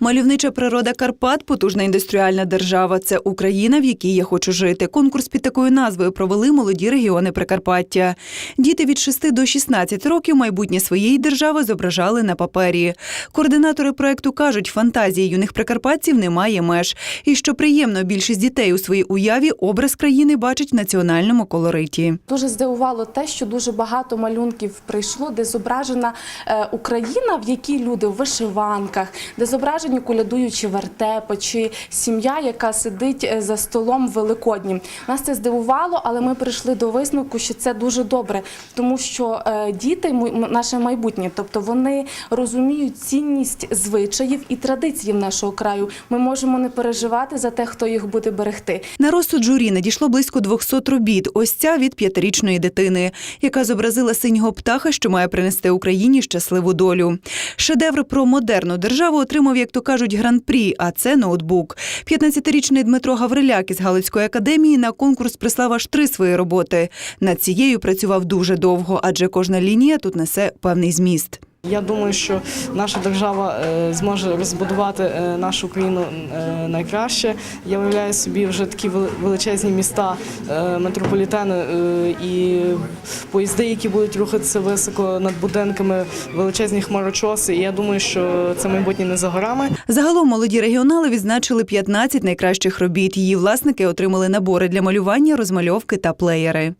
Мальовнича природа Карпат, потужна індустріальна держава. Це Україна, в якій я хочу жити. Конкурс під такою назвою провели молоді регіони Прикарпаття. Діти від 6 до 16 років майбутнє своєї держави зображали на папері. Координатори проекту кажуть, фантазії юних прикарпатців немає меж. І що приємно, більшість дітей у своїй уяві образ країни бачить в національному колориті. Дуже здивувало те, що дуже багато малюнків прийшло, де зображена е, Україна, в якій люди в вишиванках, де зображені колядуючі вертепи, чи сім'я, яка сидить е, за столом великоднім. Нас це здивувало, але ми прийшли до висновку, що це дуже добре, тому що е, діти наше майбутнє, тобто вони розуміють цінність звичаїв і традицій нашого краю. Ми можемо не переживати за те, хто їх буде берегти. На розсуд журі надійшло близько 200 робіт. Ось ця від п'ятирічної дитини, яка зобразила синього птаха, що має принести Україні щасливу долю. Шедевр про модерну державу отримав, як то кажуть, гран-прі, а це ноутбук. 15-річний Дмитро Гавриляк із Галицької академії на конкурс прислав аж три свої роботи. Над цією працював дуже довго, адже кожна лінія тут несе певний зміст. Я думаю, що наша держава е, зможе розбудувати е, нашу країну е, найкраще. Я уявляю собі вже такі величезні міста, метрополітени і поїзди, які будуть рухатися високо над будинками, величезні хмарочоси. І я думаю, що це майбутнє не за горами. Загалом молоді регіонали відзначили 15 найкращих робіт. Її власники отримали набори для малювання, розмальовки та плеєри.